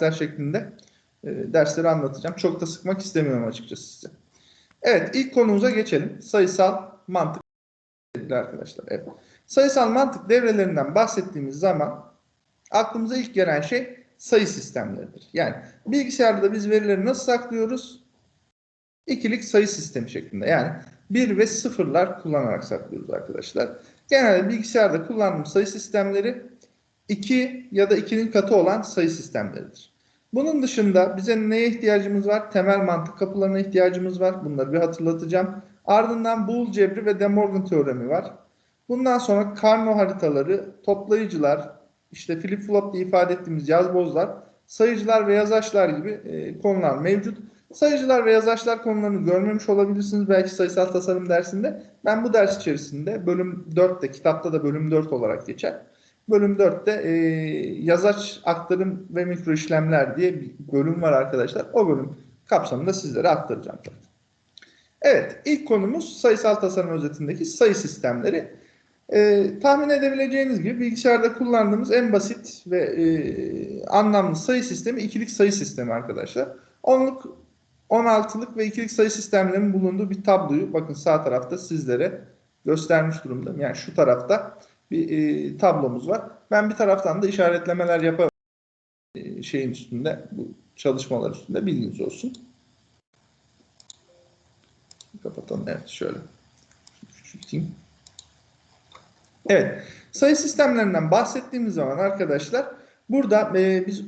dersler şeklinde e, dersleri anlatacağım. Çok da sıkmak istemiyorum açıkçası size. Evet ilk konumuza geçelim. Sayısal mantık arkadaşlar. Evet. Sayısal mantık devrelerinden bahsettiğimiz zaman aklımıza ilk gelen şey sayı sistemleridir. Yani bilgisayarda biz verileri nasıl saklıyoruz? İkilik sayı sistemi şeklinde. Yani bir ve sıfırlar kullanarak saklıyoruz arkadaşlar. Genelde bilgisayarda kullandığımız sayı sistemleri 2 ya da 2'nin katı olan sayı sistemleridir. Bunun dışında bize neye ihtiyacımız var? Temel mantık kapılarına ihtiyacımız var. Bunları bir hatırlatacağım. Ardından Boole cebri ve De Morgan teoremi var. Bundan sonra Karno haritaları, toplayıcılar, işte flip flop diye ifade ettiğimiz yazbozlar, sayıcılar ve yazaçlar gibi e, konular mevcut. Sayıcılar ve yazaçlar konularını görmemiş olabilirsiniz belki sayısal tasarım dersinde. Ben bu ders içerisinde bölüm 4'te, kitapta da bölüm 4 olarak geçer. Bölüm 4'te e, yazaç aktarım ve mikro işlemler diye bir bölüm var arkadaşlar. O bölüm kapsamında sizlere aktaracağım. Evet, ilk konumuz sayısal tasarım özetindeki sayı sistemleri. E, tahmin edebileceğiniz gibi bilgisayarda kullandığımız en basit ve e, anlamlı sayı sistemi ikilik sayı sistemi arkadaşlar. Onluk, 16'lık ve ikilik sayı sistemlerinin bulunduğu bir tabloyu bakın sağ tarafta sizlere göstermiş durumdayım. Yani şu tarafta bir e, tablomuz var. Ben bir taraftan da işaretlemeler yaparım e, şeyin üstünde, bu çalışmalar üstünde bilginiz olsun. Kapatalım. Evet şöyle. Küçülteyim. Evet. Sayı sistemlerinden bahsettiğimiz zaman arkadaşlar burada e, biz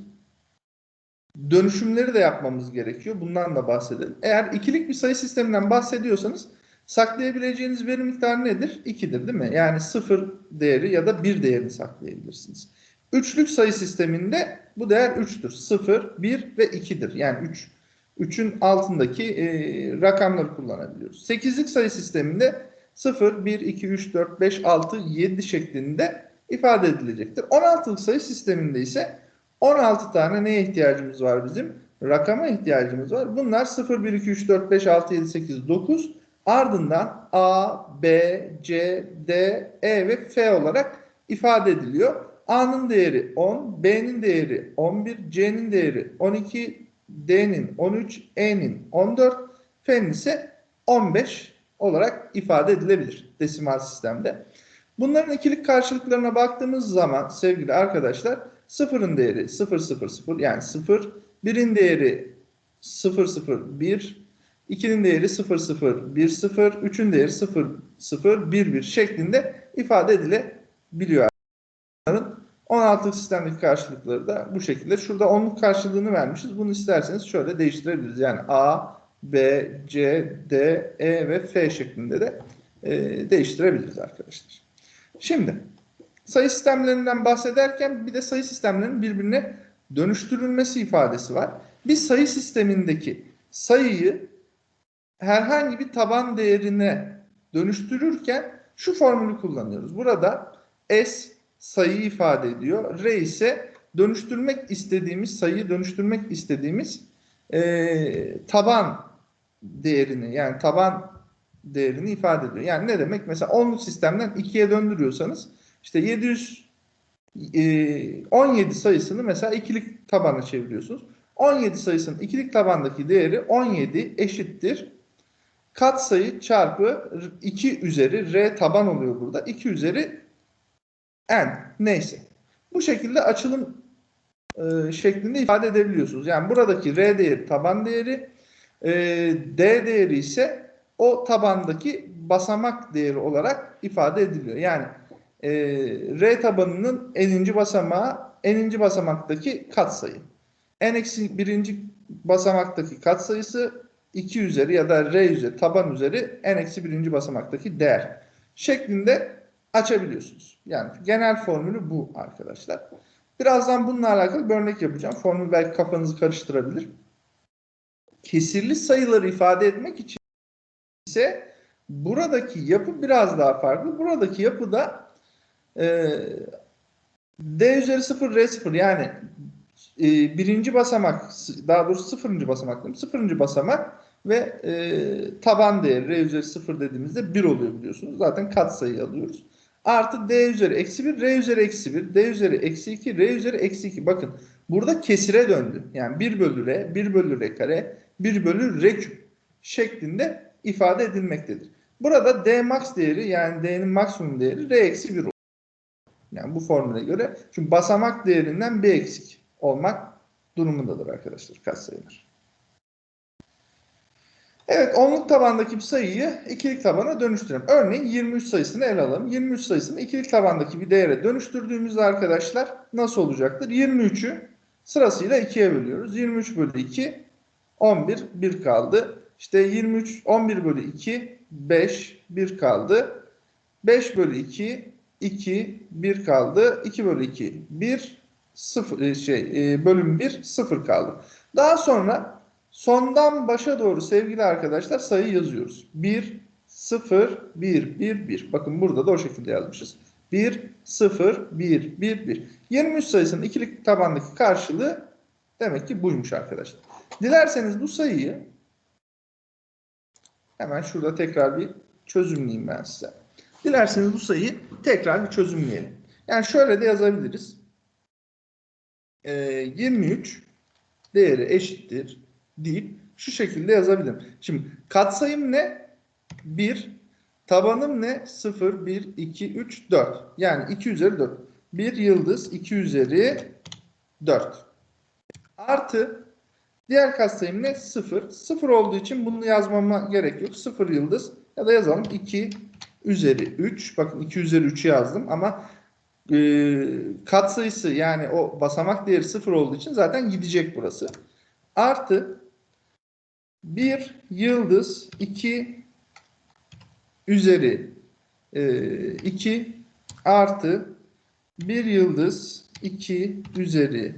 dönüşümleri de yapmamız gerekiyor. Bundan da bahsedelim. Eğer ikilik bir sayı sisteminden bahsediyorsanız saklayabileceğiniz veri miktarı nedir? 2'dir değil mi? Yani 0 değeri ya da 1 değerini saklayabilirsiniz. Üçlük sayı sisteminde bu değer 3'tür. 0, 1 ve 2'dir. Yani 3. 3'ün altındaki e, rakamları kullanabiliyoruz. 8'lik sayı sisteminde 0, 1, 2, 3, 4, 5, 6, 7 şeklinde ifade edilecektir. 16'lık sayı sisteminde ise 16 tane neye ihtiyacımız var bizim? Rakama ihtiyacımız var. Bunlar 0, 1, 2, 3, 4, 5, 6, 7, 8, 9. Ardından A, B, C, D, E ve F olarak ifade ediliyor. A'nın değeri 10, B'nin değeri 11, C'nin değeri 12, D'nin 13, E'nin 14, F'nin ise 15 olarak ifade edilebilir desimal sistemde. Bunların ikilik karşılıklarına baktığımız zaman sevgili arkadaşlar sıfırın değeri 0, 0, 0 yani 0, birin değeri 0, 0, 1, 2'nin değeri 0, 0, 1, 0, 3'ün değeri 0, 0, 1, 1 şeklinde ifade edilebiliyor. 16'lık sistemdeki karşılıkları da bu şekilde. Şurada 10'luk karşılığını vermişiz. Bunu isterseniz şöyle değiştirebiliriz. Yani A, B, C, D, E ve F şeklinde de e, değiştirebiliriz arkadaşlar. Şimdi sayı sistemlerinden bahsederken bir de sayı sistemlerinin birbirine dönüştürülmesi ifadesi var. Bir sayı sistemindeki sayıyı herhangi bir taban değerine dönüştürürken şu formülü kullanıyoruz. Burada S sayı ifade ediyor. R ise dönüştürmek istediğimiz sayıyı dönüştürmek istediğimiz e, taban değerini yani taban değerini ifade ediyor. Yani ne demek? Mesela 10'luk sistemden 2'ye döndürüyorsanız işte 717 sayısını mesela ikilik tabana çeviriyorsunuz. 17 sayısının ikilik tabandaki değeri 17 eşittir. Kat sayı çarpı 2 üzeri r taban oluyor burada. 2 üzeri n neyse. Bu şekilde açılım e, şeklinde ifade edebiliyorsunuz. Yani buradaki r değeri taban değeri e, d değeri ise o tabandaki basamak değeri olarak ifade ediliyor. Yani e, r tabanının n'inci basamağı n'inci basamaktaki katsayı. n eksi birinci basamaktaki katsayısı 2 üzeri ya da r üzeri taban üzeri n eksi birinci basamaktaki değer şeklinde açabiliyorsunuz. Yani genel formülü bu arkadaşlar. Birazdan bununla alakalı bir örnek yapacağım. Formül belki kafanızı karıştırabilir. Kesirli sayıları ifade etmek için ise buradaki yapı biraz daha farklı. Buradaki yapıda e, D üzeri 0, R 0 yani e, birinci basamak daha doğrusu sıfırıncı basamak değil? Sıfırıncı basamak ve e, taban değeri R üzeri 0 dediğimizde 1 oluyor biliyorsunuz. Zaten katsayı alıyoruz. Artı D üzeri eksi 1, R üzeri eksi 1, D üzeri eksi 2, R üzeri eksi 2. Bakın burada kesire döndü. Yani 1 bölü r, 1 bölü r kare, 1 bölü r küp şeklinde ifade edilmektedir. Burada d max değeri yani d'nin maksimum değeri r eksi 1 olur. Yani bu formüle göre çünkü basamak değerinden bir eksik olmak durumundadır arkadaşlar katsayılar. Evet onluk tabandaki bir sayıyı ikilik tabana dönüştürelim. Örneğin 23 sayısını ele alalım. 23 sayısını ikilik tabandaki bir değere dönüştürdüğümüzde arkadaşlar nasıl olacaktır? 23'ü sırasıyla 2'ye bölüyoruz. 23 bölü 2 11 1 kaldı. İşte 23 11 bölü 2 5 1 kaldı. 5 bölü 2 2 1 kaldı. 2 bölü 2 1 0 şey e, bölüm 1 0 kaldı. Daha sonra sondan başa doğru sevgili arkadaşlar sayı yazıyoruz. 1 0 1 1 1. Bakın burada da o şekilde yazmışız. 1 0 1 1 1. 23 sayısının ikilik tabandaki karşılığı demek ki buymuş arkadaşlar. Dilerseniz bu sayıyı hemen şurada tekrar bir çözümleyeyim ben size. Dilerseniz bu sayıyı tekrar bir çözümleyelim. Yani şöyle de yazabiliriz. Ee, 23 değeri eşittir deyip şu şekilde yazabilirim. Şimdi katsayım ne? 1. Tabanım ne? 0, 1, 2, 3, 4. Yani 2 üzeri 4. 1 yıldız 2 üzeri 4. Artı diğer katsayım ne? 0. 0 olduğu için bunu yazmama gerek yok. 0 yıldız ya da yazalım 2 üzeri 3. Bakın 2 üzeri 3'ü yazdım ama e, katsayısı yani o basamak değeri 0 olduğu için zaten gidecek burası. Artı 1 yıldız 2 üzeri e, 2 artı 1 yıldız 2 üzeri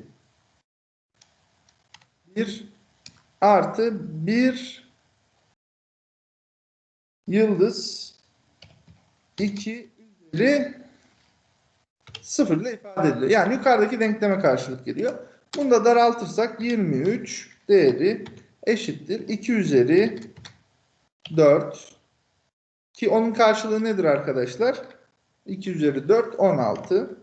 1 artı 1 yıldız 2 üzeri 0 ile ifade ediliyor. Yani yukarıdaki denkleme karşılık geliyor. Bunu da daraltırsak 23 değeri eşittir. 2 üzeri 4 ki onun karşılığı nedir arkadaşlar? 2 üzeri 4 16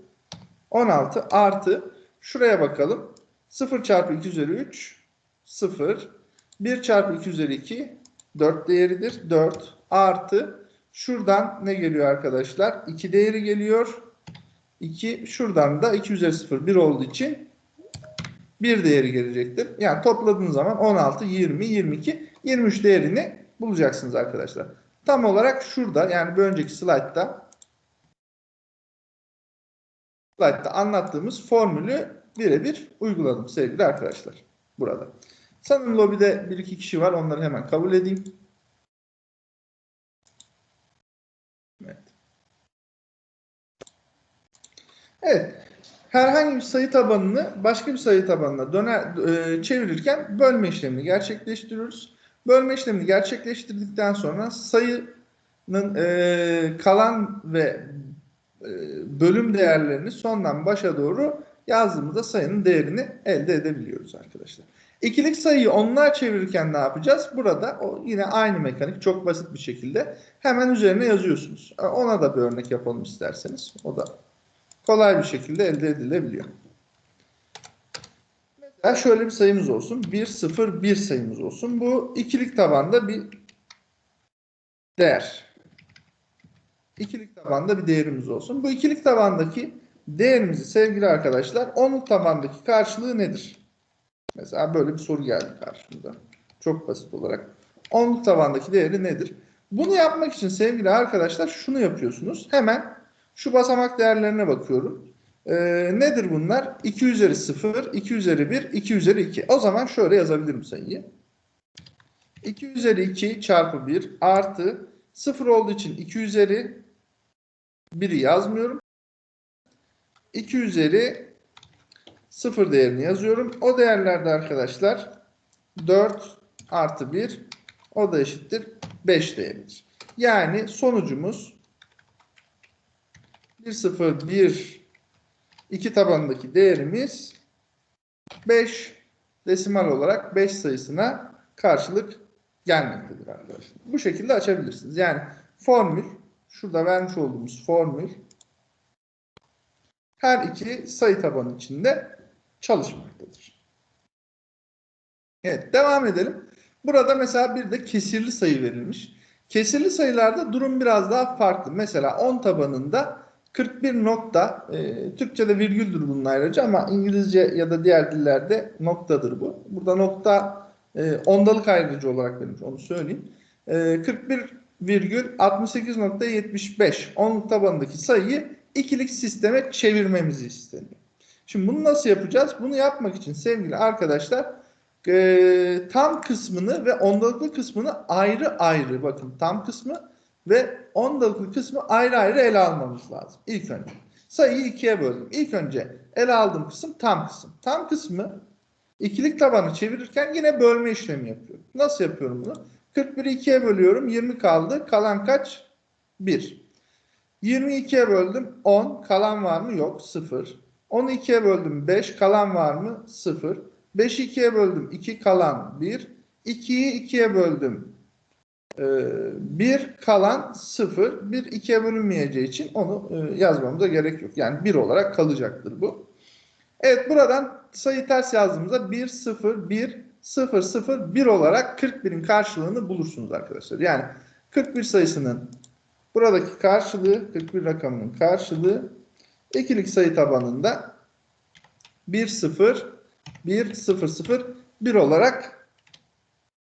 16 artı şuraya bakalım. 0 çarpı 2 üzeri 3 0 1 çarpı 2 üzeri 2 4 değeridir. 4 artı şuradan ne geliyor arkadaşlar? 2 değeri geliyor. 2 şuradan da 2 üzeri 0 1 olduğu için 1 değeri gelecektir. Yani topladığınız zaman 16, 20, 22, 23 değerini bulacaksınız arkadaşlar. Tam olarak şurada yani bir önceki slaytta slaytta anlattığımız formülü birebir uyguladım sevgili arkadaşlar. Burada. Sanırım lobide bir iki kişi var. Onları hemen kabul edeyim. Evet. Evet. Herhangi bir sayı tabanını başka bir sayı tabanına döner, e, çevirirken bölme işlemini gerçekleştiriyoruz. Bölme işlemini gerçekleştirdikten sonra sayının e, kalan ve e, bölüm değerlerini sondan başa doğru yazdığımızda sayının değerini elde edebiliyoruz arkadaşlar. İkilik sayıyı onlar çevirirken ne yapacağız? Burada o yine aynı mekanik çok basit bir şekilde hemen üzerine yazıyorsunuz. E, ona da bir örnek yapalım isterseniz. O da kolay bir şekilde elde edilebiliyor. Mesela şöyle bir sayımız olsun. 1, 0, 1 sayımız olsun. Bu ikilik tabanda bir değer. İkilik tabanda bir değerimiz olsun. Bu ikilik tabandaki değerimizi sevgili arkadaşlar onluk tabandaki karşılığı nedir? Mesela böyle bir soru geldi karşımıza. Çok basit olarak. Onluk tabandaki değeri nedir? Bunu yapmak için sevgili arkadaşlar şunu yapıyorsunuz. Hemen şu basamak değerlerine bakıyorum. Ee, nedir bunlar? 2 üzeri 0, 2 üzeri 1, 2 üzeri 2. O zaman şöyle yazabilirim sayıyı. 2 üzeri 2 çarpı 1 artı 0 olduğu için 2 üzeri 1'i yazmıyorum. 2 üzeri 0 değerini yazıyorum. O değerlerde arkadaşlar 4 artı 1 o da eşittir 5 değeridir. Yani sonucumuz 1 0 1 2 tabanındaki değerimiz 5 desimal olarak 5 sayısına karşılık gelmektedir arkadaşlar. Bu şekilde açabilirsiniz. Yani formül şurada vermiş olduğumuz formül her iki sayı tabanı içinde çalışmaktadır. Evet devam edelim. Burada mesela bir de kesirli sayı verilmiş. Kesirli sayılarda durum biraz daha farklı. Mesela 10 tabanında 41 nokta, e, Türkçe'de virgüldür bunun ayrıca ama İngilizce ya da diğer dillerde noktadır bu. Burada nokta e, ondalık ayrıcı olarak verilmiş onu söyleyeyim. E, 41 virgül 68.75 10 tabanındaki sayıyı ikilik sisteme çevirmemizi isteniyor. Şimdi bunu nasıl yapacağız? Bunu yapmak için sevgili arkadaşlar e, tam kısmını ve ondalıklı kısmını ayrı ayrı bakın tam kısmı ve ondalıklı kısmı ayrı ayrı ele almamız lazım. İlk önce. Sayıyı ikiye böldüm. İlk önce ele aldığım kısım tam kısım. Tam kısmı ikilik tabanı çevirirken yine bölme işlemi yapıyorum. Nasıl yapıyorum bunu? 41'i 2'ye bölüyorum. 20 kaldı. Kalan kaç? 1. 22'ye böldüm. 10. Kalan var mı? Yok. 0. 10'u 2'ye böldüm. 5. Kalan var mı? 0. 5'i 2'ye böldüm. 2 kalan 1. 2'yi 2'ye böldüm. 1 kalan 0. 1 2'ye bölünmeyeceği için onu e, yazmamıza gerek yok. Yani 1 olarak kalacaktır bu. Evet buradan sayı ters yazdığımızda 1 0 1 0 0 1 olarak 41'in karşılığını bulursunuz arkadaşlar. Yani 41 sayısının buradaki karşılığı 41 rakamının karşılığı ikilik sayı tabanında 1 0 1 0 0 1 olarak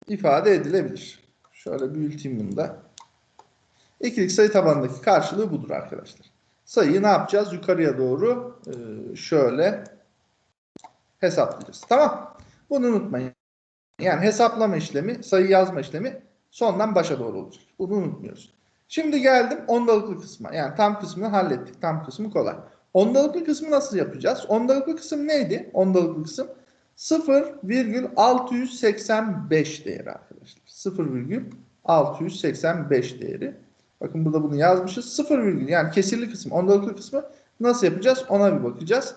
ifade edilebilir. Şöyle büyüteyim bunu da. İkilik sayı tabanındaki karşılığı budur arkadaşlar. Sayıyı ne yapacağız? Yukarıya doğru e, şöyle hesaplayacağız. Tamam. Bunu unutmayın. Yani hesaplama işlemi, sayı yazma işlemi sondan başa doğru olacak. Bunu unutmuyoruz. Şimdi geldim ondalıklı kısma. Yani tam kısmını hallettik. Tam kısmı kolay. Ondalıklı kısmı nasıl yapacağız? Ondalıklı kısım neydi? Ondalıklı kısım 0,685 değeri arkadaşlar. 0,685 değeri. Bakın burada bunu yazmışız. 0, yani kesirli kısım, ondalıklı kısmı nasıl yapacağız? Ona bir bakacağız.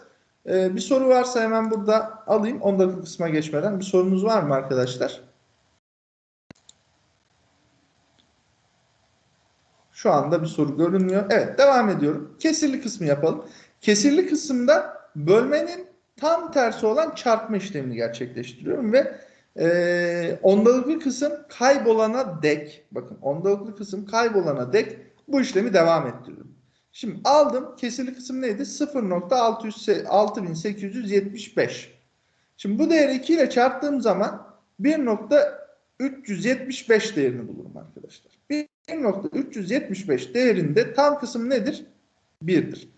Ee, bir soru varsa hemen burada alayım. Ondalıklı kısma geçmeden. Bir sorunuz var mı arkadaşlar? Şu anda bir soru görünmüyor. Evet devam ediyorum. Kesirli kısmı yapalım. Kesirli kısımda bölmenin tam tersi olan çarpma işlemini gerçekleştiriyorum ve e, ondalıklı kısım kaybolana dek bakın ondalıklı kısım kaybolana dek bu işlemi devam ettiriyorum. Şimdi aldım. Kesirli kısım neydi? 0.6875. Şimdi bu değeri 2 ile çarptığım zaman 1.375 değerini bulurum arkadaşlar. 1.375 değerinde tam kısım nedir? 1'dir.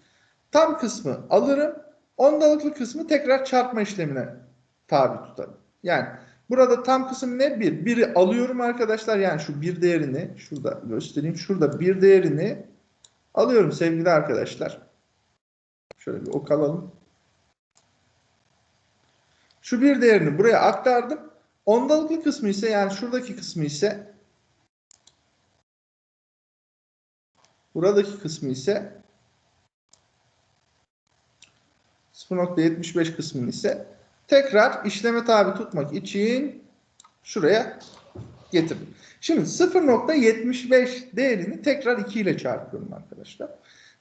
Tam kısmı alırım. Ondalıklı kısmı tekrar çarpma işlemine tabi tutarım. Yani burada tam kısım ne? 1. Bir. 1'i alıyorum arkadaşlar. Yani şu bir değerini şurada göstereyim. Şurada bir değerini alıyorum sevgili arkadaşlar. Şöyle bir ok alalım. Şu bir değerini buraya aktardım. Ondalıklı kısmı ise yani şuradaki kısmı ise buradaki kısmı ise 0.75 kısmını ise tekrar işleme tabi tutmak için şuraya getirdim. Şimdi 0.75 değerini tekrar 2 ile çarpıyorum arkadaşlar.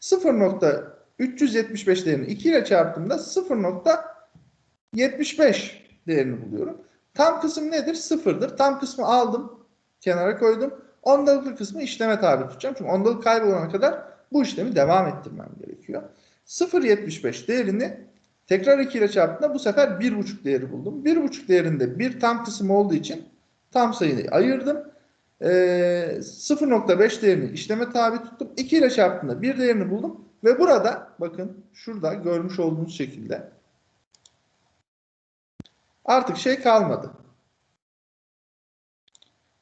0.375 değerini 2 ile çarptığımda 0.75 değerini buluyorum. Tam kısım nedir? Sıfırdır. Tam kısmı aldım. Kenara koydum. Ondalıklı kısmı işleme tabi tutacağım. Çünkü ondalık kaybolana kadar bu işlemi devam ettirmem gerekiyor. 0.75 değerini tekrar 2 ile çarptığımda bu sefer 1.5 değeri buldum. 1.5 değerinde bir tam kısım olduğu için tam sayıyı ayırdım. Ee, 0.5 değerini işleme tabi tuttum. 2 ile çarptığımda bir değerini buldum. Ve burada bakın şurada görmüş olduğunuz şekilde artık şey kalmadı.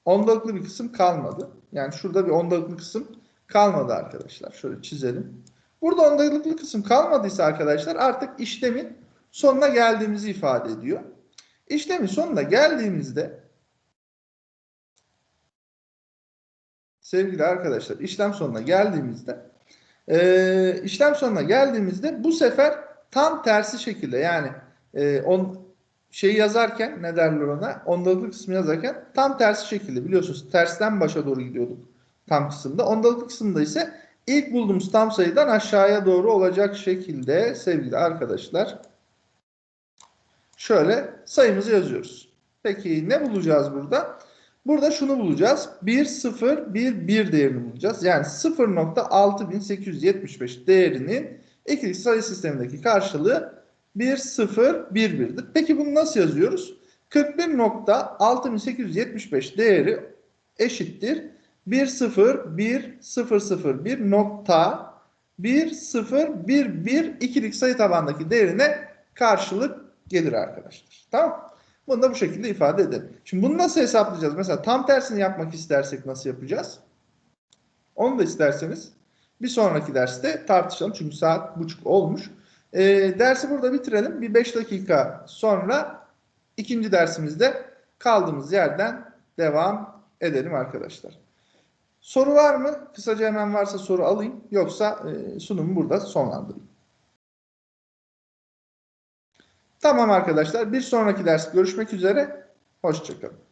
Ondalıklı bir kısım kalmadı. Yani şurada bir ondalıklı kısım kalmadı arkadaşlar. Şöyle çizelim. Burada ondalıklı kısım kalmadıysa arkadaşlar artık işlemin sonuna geldiğimizi ifade ediyor. İşlemin sonuna geldiğimizde sevgili arkadaşlar işlem sonuna geldiğimizde e, işlem sonuna geldiğimizde bu sefer tam tersi şekilde yani e, on şeyi yazarken ne derler ona ondalıklı kısmı yazarken tam tersi şekilde biliyorsunuz tersten başa doğru gidiyorduk tam kısımda. Ondalıklı kısımda ise ilk bulduğumuz tam sayıdan aşağıya doğru olacak şekilde sevgili arkadaşlar Şöyle sayımızı yazıyoruz. Peki ne bulacağız burada? Burada şunu bulacağız. 1, 0, 1, 1 değerini bulacağız. Yani 0.6875 değerinin ikilik sayı sistemindeki karşılığı 1, 0, 1, 1'dir. Peki bunu nasıl yazıyoruz? 41.6875 değeri eşittir. 1, 0, 1, 0, 0, 1 nokta 1, 0, 1, 1 ikilik sayı tabandaki değerine karşılık gelir arkadaşlar. Tamam Bunu da bu şekilde ifade edelim. Şimdi bunu nasıl hesaplayacağız? Mesela tam tersini yapmak istersek nasıl yapacağız? Onu da isterseniz bir sonraki derste tartışalım. Çünkü saat buçuk olmuş. E, dersi burada bitirelim. Bir 5 dakika sonra ikinci dersimizde kaldığımız yerden devam edelim arkadaşlar. Soru var mı? Kısaca hemen varsa soru alayım. Yoksa e, sunumu burada sonlandırayım. Tamam arkadaşlar. Bir sonraki ders görüşmek üzere. Hoşçakalın.